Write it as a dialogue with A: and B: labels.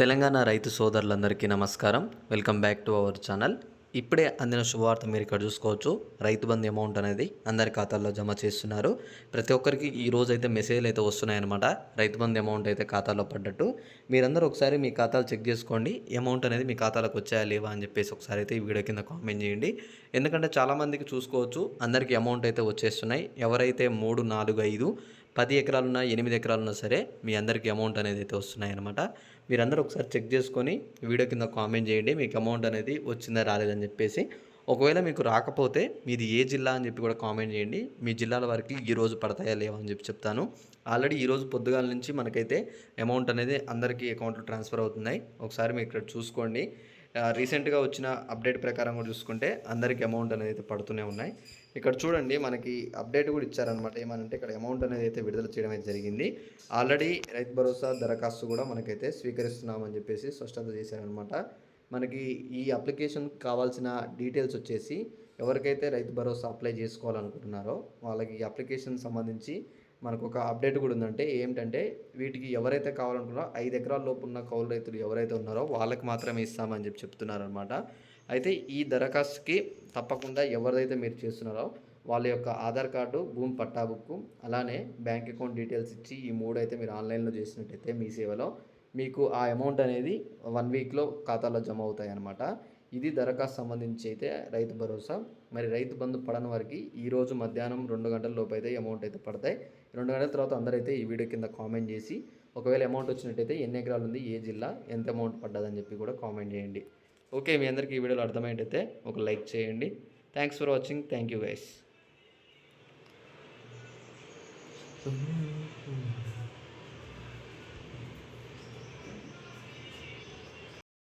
A: తెలంగాణ రైతు సోదరులందరికీ నమస్కారం. Welcome back to our channel. ఇప్పుడే అందిన శుభవార్త మీరు ఇక్కడ చూసుకోవచ్చు. రైతు బంధు అమౌంట్ అనేది అందరి ఖాతాల్లో జమ చేస్తున్నారు. ప్రతి ఒక్కరికి ఈ రోజు అయితే మెసేజ్లు అయితే వస్తున్నాయన్నమాట. రైతు బంధు అమౌంట్ అయితే ఖాతాలో పడ్డట్టు. మీరందరూ ఒకసారి మీ ఖాతాలు చెక్ చేసుకోండి. అమౌంట్ అనేది మీ ఖాతాలోకి వచ్చాయా లేవా అని చెప్పేసి ఒకసారి అయితే ఈ వీడియో కింద కామెంట్ చేయండి. ఎందుకంటే చాలామందికి చూసుకోవచ్చు. అందరికీ అమౌంట్ అయితే వచ్చేస్తున్నాయి. ఎవరైతే మూడు నాలుగు ఐదు పది ఎకరాలున్నా ఎనిమిది ఎకరాలున్నా సరే మీ అందరికీ అమౌంట్ అనేది అయితే వస్తున్నాయి అనమాట మీరందరూ ఒకసారి చెక్ చేసుకొని వీడియో కింద కామెంట్ చేయండి. మీకు అమౌంట్ అనేది వచ్చిందా రాలేదని చెప్పేసి. ఒకవేళ మీకు రాకపోతే మీది ఏ జిల్లా అని చెప్పి కూడా కామెంట్ చేయండి. మీ జిల్లాల వారికి ఈ రోజు పడతాయా లేవా అని చెప్పి చెప్తాను. ఆల్రెడీ ఈరోజు పొద్దుగాల నుంచి మనకైతే అమౌంట్ అనేది అందరికీ అకౌంట్లో ట్రాన్స్ఫర్ అవుతున్నాయి. ఒకసారి మీరు ఇక్కడ చూసుకోండి. రీసెంట్గా వచ్చిన అప్డేట్ ప్రకారం కూడా చూసుకుంటే అందరికి అమౌంట్ అనేది అయితే పడుతూనే ఉన్నాయి. ఇక్కడ చూడండి మనకి అప్డేట్ కూడా ఇచ్చారనమాట ఏమనంటే ఇక్కడ అమౌంట్ అనేది అయితే విడుదల చేయడం అయితే జరిగింది. ఆల్రెడీ రైతు భరోసా దరఖాస్తు కూడా మనకైతే స్వీకరిస్తున్నామని చెప్పేసి స్పష్టత చేశారనమాట మనకి ఈ అప్లికేషన్ కావాల్సిన డీటెయిల్స్ వచ్చేసి ఎవరికైతే రైతు భరోసా అప్లై చేసుకోవాలనుకుంటున్నారో వాళ్ళకి ఈ అప్లికేషన్ సంబంధించి మనకు ఒక అప్డేట్ కూడా ఉందంటే ఏంటంటే వీటికి ఎవరైతే కావాలనుకున్నారో ఐదు ఎకరాల లోపు ఉన్న కౌలు రైతులు ఎవరైతే ఉన్నారో వాళ్ళకి మాత్రమే ఇస్తామని చెప్పి చెప్తున్నారనమాట అయితే ఈ దరఖాస్తుకి తప్పకుండా ఎవరిదైతే మీరు చేస్తున్నారో వాళ్ళ యొక్క ఆధార్ కార్డు భూమి పట్టా బుక్కు అలానే బ్యాంక్ అకౌంట్ డీటెయిల్స్ ఇచ్చి ఈ మూడు అయితే మీరు ఆన్లైన్లో చేసినట్టయితే మీ సేవలో మీకు ఆ అమౌంట్ అనేది వన్ వీక్లో ఖాతాలో జమ అవుతాయి అన్నమాట ఇది దరఖాస్తు సంబంధించి అయితే రైతు భరోసా. మరి రైతు బంధు పడని వారికి ఈరోజు మధ్యాహ్నం రెండు గంటల లోపు అయితే అమౌంట్ అయితే పడతాయి. రెండు గంటల తర్వాత అందరైతే ఈ వీడియో కింద కామెంట్ చేసి ఒకవేళ అమౌంట్ వచ్చినట్టయితే ఎన్ని ఎకరాలు ఉంది ఏ జిల్లా ఎంత అమౌంట్ పడ్డదని చెప్పి కూడా కామెంట్ చేయండి. ఓకే మీ అందరికీ ఈ వీడియోలో అర్థమయ్యేటైతే ఒక లైక్ చేయండి. Thanks for watching thank you guys